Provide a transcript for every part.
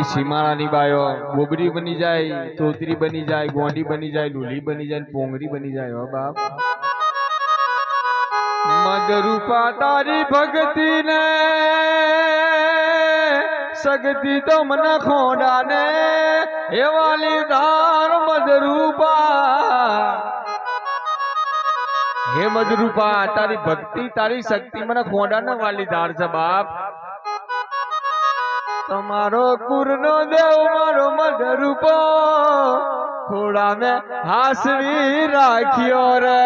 મારી સીમાડાની બાયો બોબરી બની જાય, તોતરી બની જાય, ગોંડી બની જાય લુલી બની જાય, પોંગરી બની જાય. હો બાપ. મદરૂપા તારી ભક્તિ ને સગતી તો મને ખોડા ને એવાલી ધાર મદરૂપા હે મદરૂપા તારી ભક્તિ, તારી શક્તિ મને ખોડા ને વાલી ધાર છે બાપ. તમારો કુરનો દેવ મારો મદરૂપો થોડા મેં હાસવી રાખ્યો રે.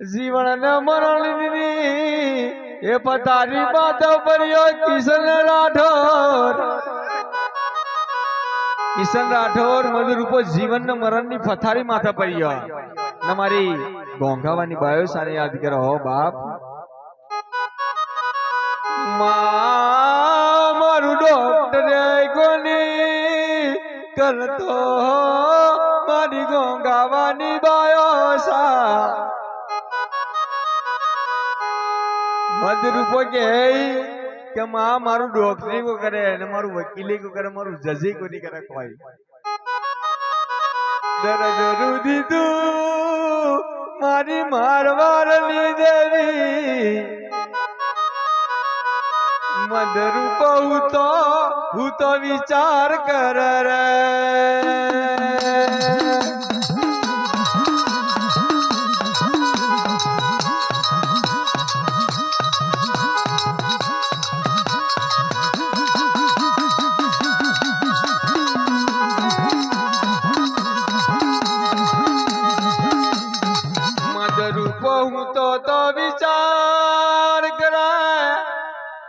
જીવન ને મરણ એ પતારી બાત પર્યો કિશન રાઠોર કિશન રાઠોર મધુરૂપો જીવન ને મરણની પથારી માથા પડ્યો. ને મારી ગોંઘાવાની બાયો સાને યાદ કરો, હો બાપ. મારું ડોક્ટર કોની કરતો મારી ગોંગાવાની બાયો સા મધરૂપો કે કે માં મારું ડોક્ટરી કો કરે, અને મારું વકીલી કો કરે, મારું જજી કો નહીં કરે કોઈ. દરદ રૂધી તું, મારી મારવાર લીધેલી મધરૂપ હું તો હું તો વિચાર કર રે.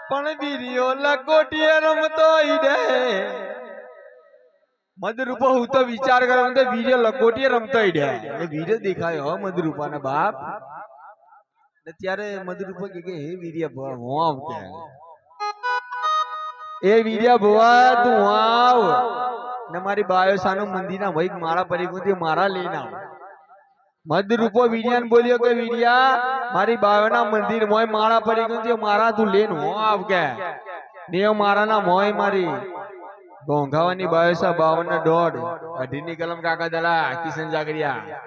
પણ વીર્યો લકોટીએ રમતો ઈડે. મધરૂપ, હું તો વિચાર કરે તો વીર્ય લકોટીએ રમતો ઈડે. એ વીર્ય દેખાયો, હો, મધરૂપાના બાપ. ને ત્યારે મધરૂપ કે, હે વીર્ય ભવા, હું આવ એ વીર્ય ભવા, તું આવ. ને મારી બાયો સાનું મંદિરના વૈક મારા પરિગુંથી મારા લઈને આવ. મદરૂપો વીર્યાન બોલ્યો કે વિડિયા મારી બાવના મંદિર મોય માળા પડી ગયું છે મારા તું લેન હો આવ કે. નિયમ મારા ના મોય મારી ગોંઘાવાની બાયસા બાવન ના દોઢ. અઢીની કલમ કાકા દલા કિશન જાગરિયા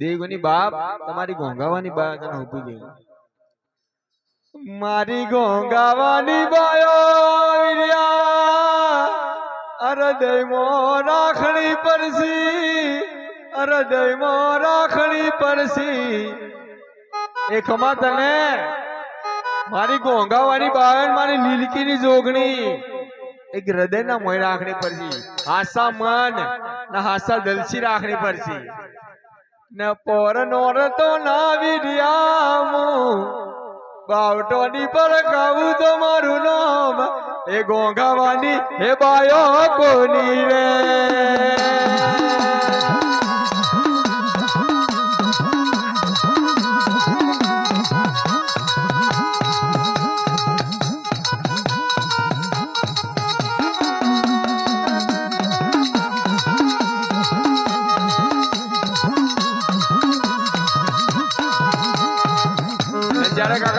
દેવની બાપ તમારી ગોંઘાવાની બાયો તને ઊભી ગઈ. મારી ગોંગાવાની બાયો અરદય મો રાખણી પરસી હૃદયમાં રાખણી પરસી એ ખમા તને. મારી ગોંગાવાની બાવન મારી લીલકીની જોગણી. એક હૃદયના મોય રાખણી પડશે. હાસા મન, ને હાસા દલસી રાખણી પડશે. ને પોર નોર તો ના વિડિયામુ બાવટોની પર ગાવું તો મારું નામ. એ ગોંગાવાની હે બાયો કોની રે.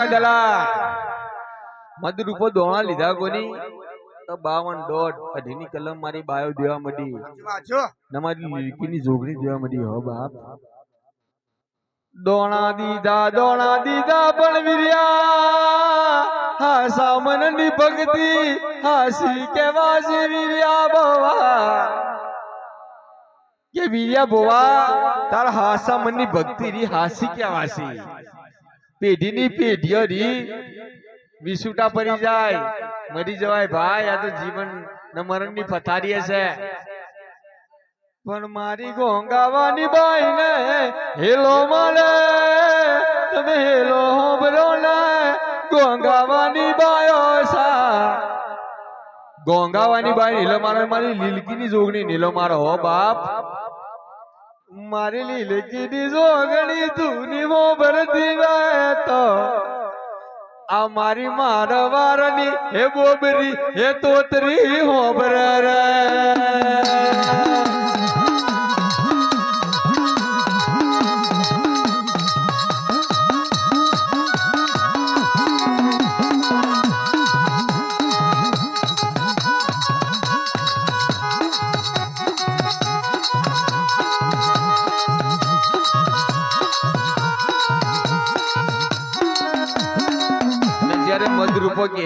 કાકા દલા દોણા લીધા કોની? તો બાવન દોઢ. અઢીની કલમ મારી બાયો દેવા મળી ને મારી જોગણી દેવા મળી હો બાપ. દોણા દીધા દોણા દીધા પણ વિર્યા. હા સામનની ભક્તિ હાસી કેવા છે વીર્યા બોવા. કે વીર્યા બોવા, તાર હાસા મનની ભક્તિ રી હાસી કેવા છે પેઢીની પેઢીઓ રી વિસુટા પડી જાય. મરી જવાય ભાઈ, આ તો જીવન ને મરણની પથારી છે. પણ મારી ગોંગાવાની બાઈ ને હેલો મળે, તમે હેલો હોબરો ને, ગોંગાવાની બાયો સા. ગોંગાવાની બાઈ, નીલો મારો, મારી લીલકીની જોગણી, નીલો મારો, હો બાપ. મારી લીલકીની જોગણી ધૂની મો ભરતી તો આ મારી મારવારની હે બોબરી હે તોતરી હોબર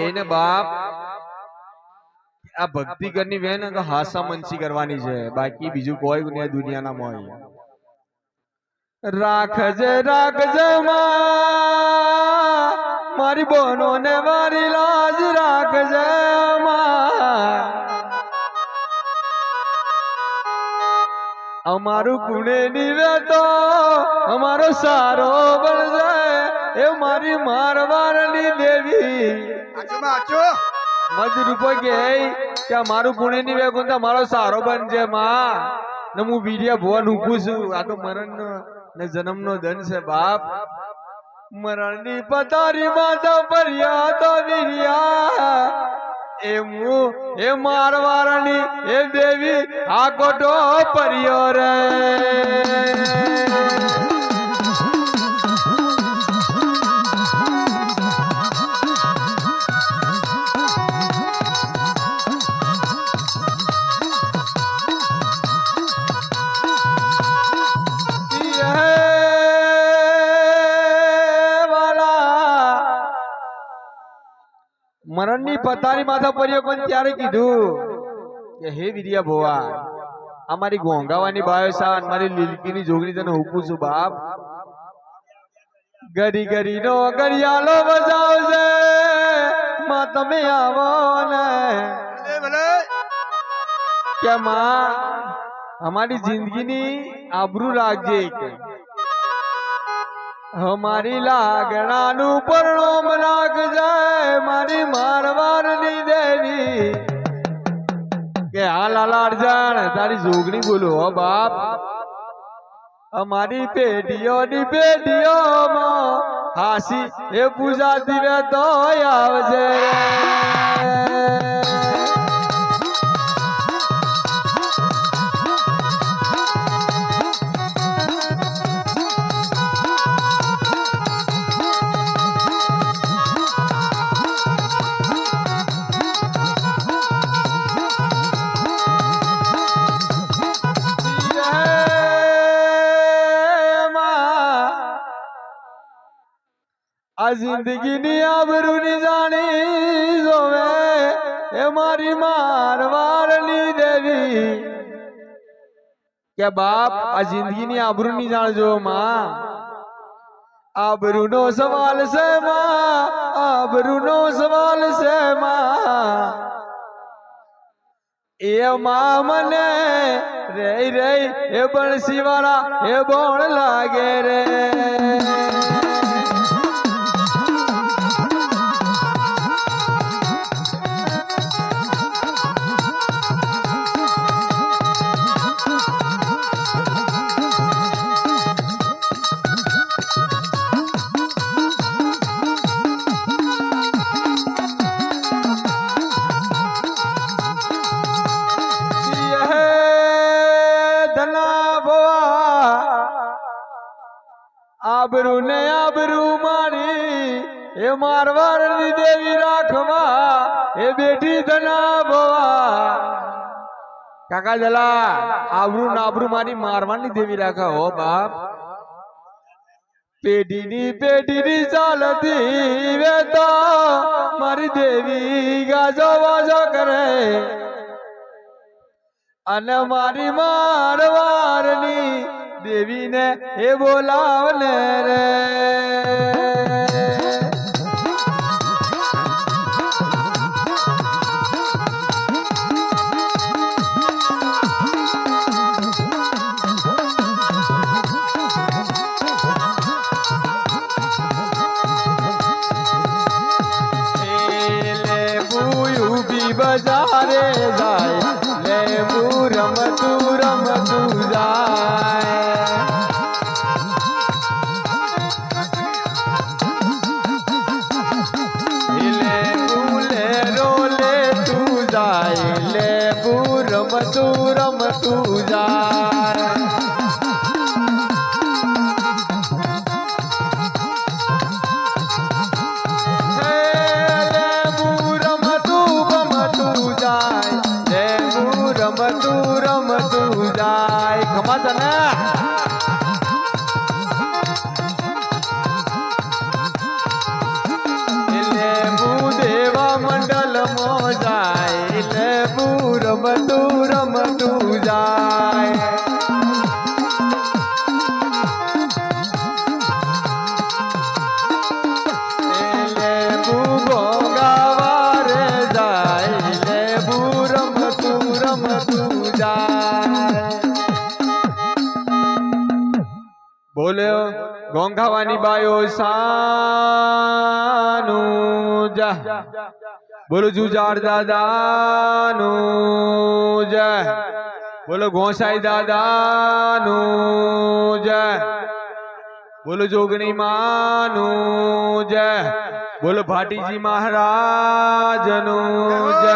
મદરૂપો કહે ને બાપ, આ ભક્તિ કરની બેન હાસા મનસી કરવાની છે. બાકી બીજું કોઈ નહીં દુનિયાના મોય રાખજે રાખજે મારી બોનો ને મારી લાજ રાખજે અમારું કુણે નીવે તો અમારો સારો બનજે, એ મારી મારવારની દેવી. સારો બનજે માં. ને જન્મ નો ધન છે, બાપ. મરણની પતારી માતા પર્યા તો વીર્યા. એ હું એ એ દેવી, આ કોટો પર્યો રે. મરણની પતારી માથા પડ્યો પણ ત્યારે કીધું કે હે વિરિયા ભોવા અમારી ગોંગાવાની બાયો સા અમારી લીલકીની જોગણી તને હુકું છું બાપ? ગરી ગરી નો ગરિયાલો બજાવજે માં તમે આવો ને. કે માં અમારી જિંદગીની આબરૂ રાખજે અમારી લાગણાનું પરણોમ જાય મારી મારવારની દેવી. કે હા લાલાડ જાણ તારી જોગણી બોલો હો બાપ. અમારી પેઢીઓની પેઢીઓમાં હાસી એ પૂજા દિવે તો આવજે આ જિંદગીની આબરૂની જાણી જોવે એ મારી મારવારની દેવી કે બાપ આ જિંદગીની આબરૂની જાણજો માં આબરૂનો સવાલ છે માં આબરૂનો સવાલ છે માં એ માં મને રે રે એ બણસી વાળા એ બોણ લાગે રે આબરૂ ને આબરૂ મારી, એ મારવારની દેવી રાખવા એ બેઠી ધના ભવા કાકા જલા, આબરૂ નાબરૂ મારી મારવાની દેવી રાખા હો બાપ. પેઢીની પેઢીની ચાલતી વેતા મારી દેવી ગાજો વાજો કરે. અને મારી મારવારની દેવીને એ બોલાવને રે. બાયો સાનું જા બોલો જુજાર દાદાનું જય બોલો ગોસાઈ દાદાનું જય બોલો જોગણી માનું જય બોલો ભાટીજી મહારાજનું જય